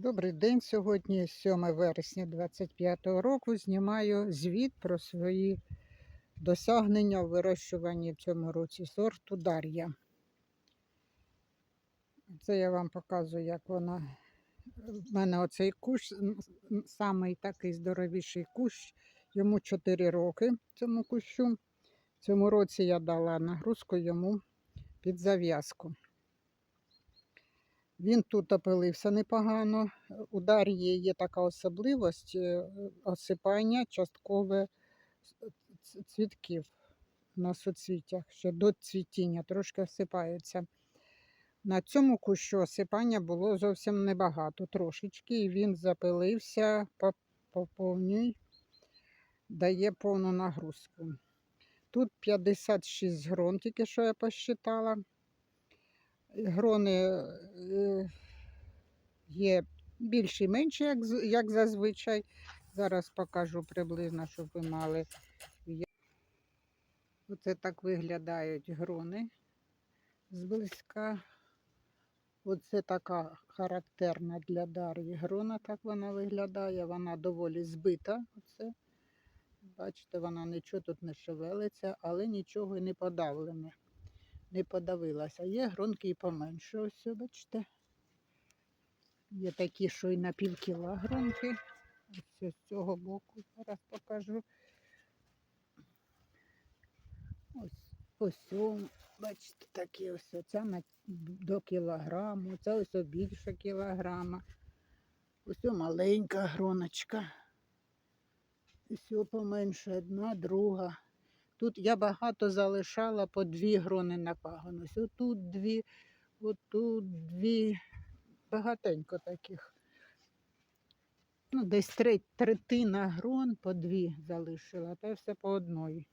Добрий день. Сьогодні 7 вересня 2025 року. Знімаю звіт про свої досягнення у вирощуванні в цьому році сорту Дар'я. Це я вам показую, як вона. В мене оцей кущ, самий такий здоровіший кущ, йому 4 роки цьому кущу. В цьому році я дала нагрузку йому під зав'язку. Він тут опилився непогано. У Дар'ї є така особливість е, осипання часткове цвітків на суцвіттях, що до цвітіння трошки осипаються. На цьому кущу осипання було зовсім небагато, трошечки, і він запилився по повній, дає повну нагрузку. Тут 56 грон, тільки що я посчитала. Грони е, є більші і менші, як, як зазвичай. Зараз покажу приблизно, щоб ви мали. Оце так виглядають грони зблизька. Оце така характерна для Дар'ї грона, так вона виглядає. Вона доволі збита. Оце. Бачите, вона нічого тут не шевелиться, але нічого і не подавлене не подавилася. Є гронки і поменше. Ось, бачите. Є такі, що і на пів кіла. Ось з цього боку зараз покажу. Ось ось, бачите, такі ось оця на, до кілограму, це ось більше кілограма. Ось маленька гроночка. Ось поменше одна, друга. Тут я багато залишала по дві грони на пагон. Ось отут дві, отут дві. Багатенько таких. Ну, десь три, третина грон по дві залишила, та все по одної.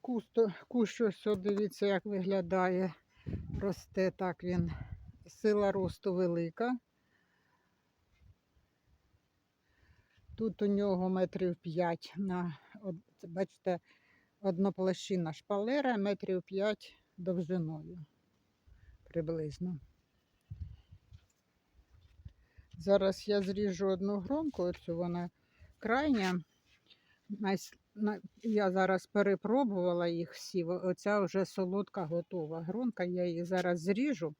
Кусто, кущ ось, дивіться, як виглядає. Росте так він. Сила росту велика. Тут у нього метрів 5 на, от, бачите, одноплощина шпалера, метрів 5 довжиною приблизно. Зараз я зріжу одну гронку, оцю вона крайня. Я зараз перепробувала їх всі. Оця вже солодка готова гронка. Я її зараз зріжу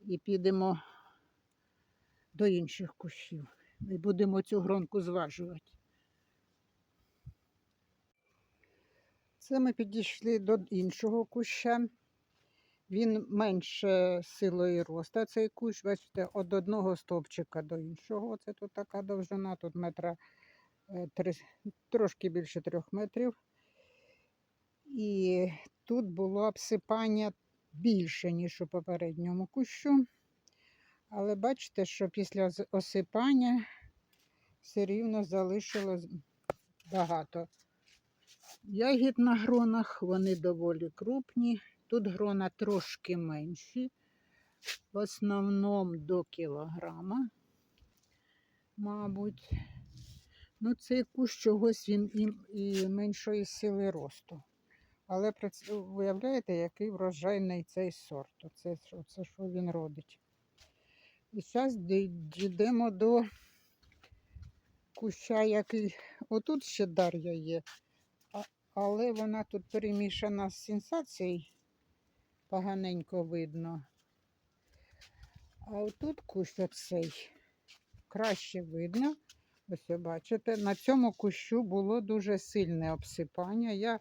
і підемо до інших кущів. І будемо цю гронку зважувати. Це ми підійшли до іншого куща. Він менше силою росту. Цей кущ, бачите, від одного стовпчика до іншого. Це тут така довжина, тут метра е, три, трошки більше трьох метрів. І тут було обсипання більше, ніж у попередньому кущу. Але бачите, що після осипання все рівно залишилось багато. Ягід на гронах, вони доволі крупні. Тут грона трошки менші, в основному до кілограма, мабуть. Ну, цей кущ чогось він і, і меншої сили росту. Але виявляєте, який врожайний цей сорт. Оце що, це що він родить. І зараз дійдемо до куща, який. Отут ще Дар'я є, але вона тут перемішана з сенсацією, поганенько видно. А отут кущ оцей краще видно. Ось ви бачите, на цьому кущу було дуже сильне обсипання. Я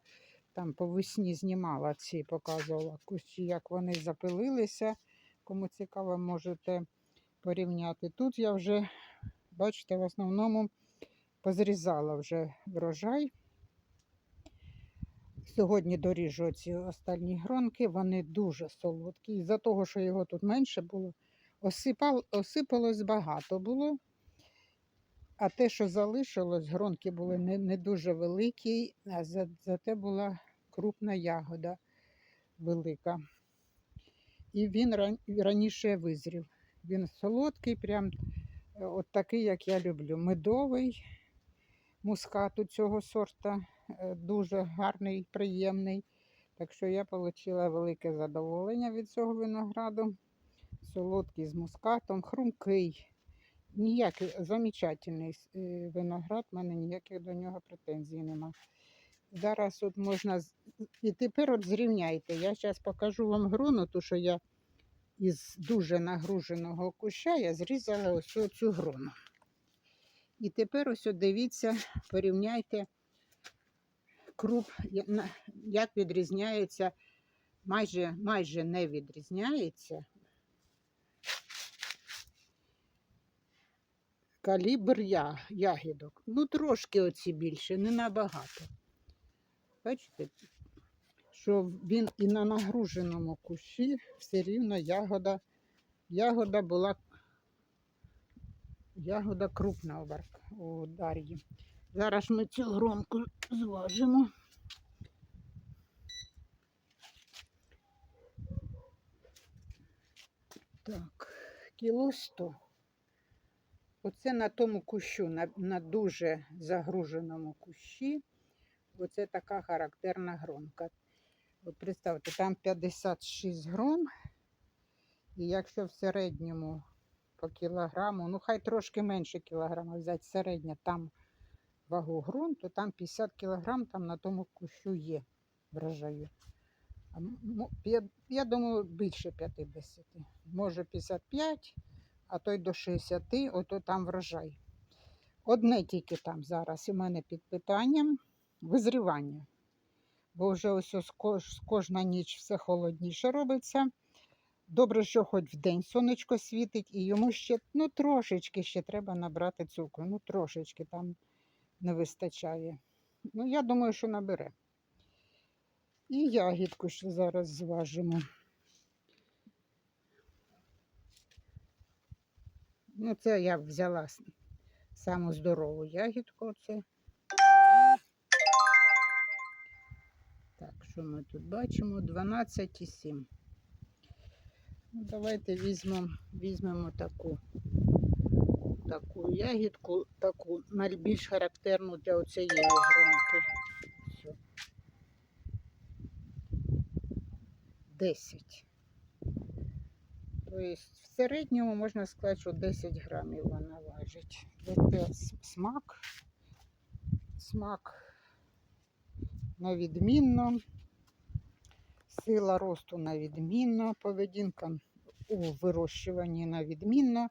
там по весні знімала ці, показувала кущі, як вони запилилися. Кому цікаво, можете порівняти. Тут я вже, бачите, в основному позрізала вже врожай. Сьогодні доріжу ці останні гронки, вони дуже солодкі. Із-за того, що його тут менше було, осипал, осипалось багато було. А те, що залишилось, гронки були не, не дуже великі, а за, зате була крупна ягода велика. І він ран, раніше визрів. Він солодкий, прям е, от такий, як я люблю. Медовий мускат у цього сорта е, дуже гарний, приємний. Так що я отримала велике задоволення від цього винограду. солодкий з мускатом, хрумкий. Ніякий замечательний е, виноград, в мене ніяких до нього претензій нема. Зараз от можна і тепер от зрівняйте. Я зараз покажу вам грону, ту, що я із дуже нагруженого куща я зрізала ось цю грону. І тепер ось дивіться, порівняйте круп, як відрізняється, майже, майже не відрізняється калібр я, ягідок. Ну, трошки оці більше, не набагато. Бачите, що він і на нагруженому кущі все рівно ягода, ягода була ягода крупна у, Дар'ї. Зараз ми цю громку зважимо. Так, кіло 100. Оце на тому кущу, на, на дуже загруженому кущі. Оце така характерна громка. От представте, там 56 гром. І якщо в середньому по кілограму, ну хай трошки менше кілограма взяти середня там вагу ґрунту, там 50 кілограм там на тому кущу є врожаю. М- я, я думаю, більше 50. Може 55, а то й до 60, ото там врожай. Одне тільки там зараз у мене під питанням визрівання. Бо вже ось кожна ніч все холодніше робиться. Добре, що хоч вдень сонечко світить, і йому ще ну, трошечки ще треба набрати цукру. Ну, трошечки там не вистачає. Ну, я думаю, що набере. І ягідку ще зараз зважимо. Ну, це я взяла саму здорову ягідку. Оце. Що ми тут бачимо? 12,7. Ну, давайте візьмемо, візьмемо таку, таку ягідку, таку найбільш характерну для оцієї громки. Все. 10. Тобто в середньому можна сказати, що 10 грамів вона важить. Це смак. Смак на відмінно. Сила росту на відмінно, поведінка у вирощуванні на відмінно.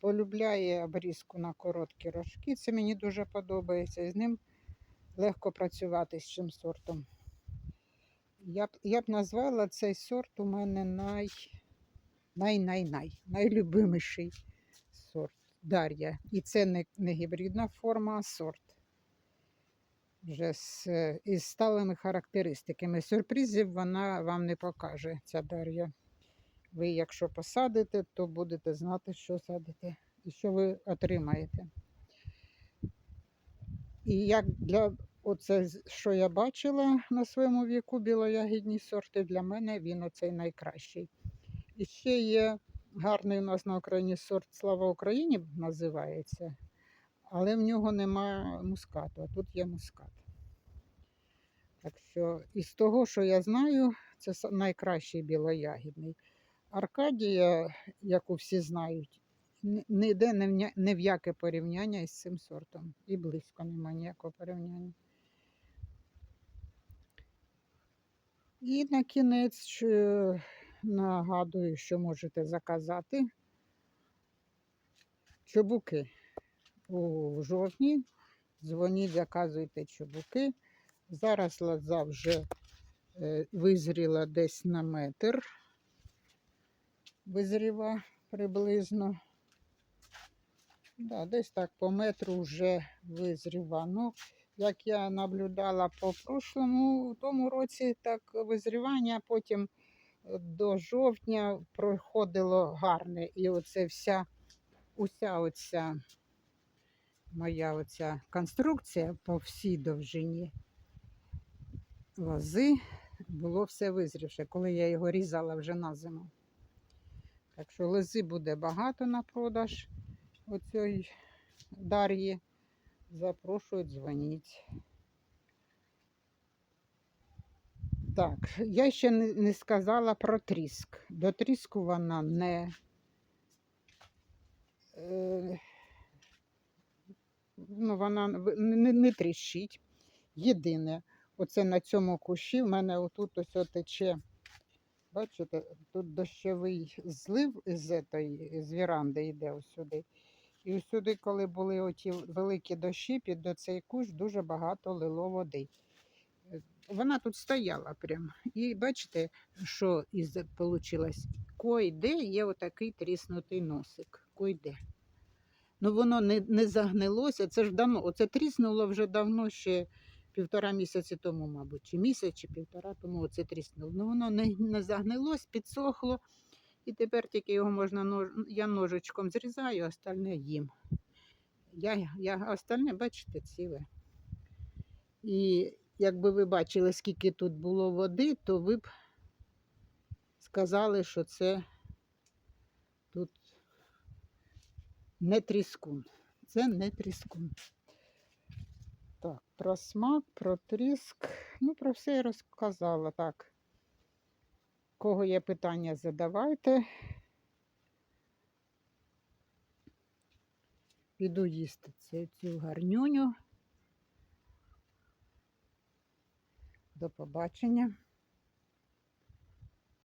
Полюбляє обрізку на короткі рожки. Це мені дуже подобається. І з ним легко працювати з цим сортом. Я б, я б назвала цей сорт у мене най, най, най, най, найлюбиміший сорт Дар'я. І це не, не гібридна форма, а сорт. Вже з, е, із сталими характеристиками. Сюрпризів вона вам не покаже, ця Дар'я. Ви, якщо посадите, то будете знати, що садите і що ви отримаєте. І як для оце, що я бачила на своєму віку, білоягідні сорти, для мене він оцей найкращий. І ще є гарний у нас на Україні сорт Слава Україні називається, але в нього нема мускату, а тут є мускат. Так що із того, що я знаю, це найкращий білоягідний. Аркадія, яку всі знають, не ня- не в яке порівняння із цим сортом. І близько немає ніякого порівняння. І на кінець нагадую, що можете заказати чобуки у жовтні. Дзвоніть, заказуйте чобуки. Зараз лоза вже е, визріла десь на метр. Визріва приблизно. Да, десь так по метру вже визріва. Ну, як я наблюдала по прошлому, тому році так визрівання, потім е, до жовтня проходило гарне. І оце вся, уся оця моя оця конструкція по всій довжині лози було все визрівше, коли я його різала вже на зиму. Так що лози буде багато на продаж оцій Дар'ї. Запрошую, дзвоніть. Так, я ще не сказала про тріск. До тріску вона не ну, вона не, не тріщить. Єдине, оце на цьому кущі в мене отут ось тече. Бачите, тут дощовий злив з, етої, з віранди йде ось сюди. І ось сюди, коли були оті великі дощі, під цей кущ дуже багато лило води. Вона тут стояла прям. І бачите, що із вийшло? Кой-де є отакий тріснутий носик. Кой-де. Ну воно не, не загнилося. Це ж давно, оце тріснуло вже давно, ще півтора місяці тому, мабуть, чи місяць, чи півтора тому оце тріснуло. Ну воно не, не загнилось, підсохло. І тепер тільки його можна нож... я ножичком зрізаю, остальне їм. Я, я, остальне, бачите, ціле. І якби ви бачили, скільки тут було води, то ви б сказали, що це тут не тріскун. Це не тріскун. Так, про смак, про тріск. Ну, про все я розказала. Так. Кого є питання, задавайте. Піду їсти цю, цю гарнюню. До побачення.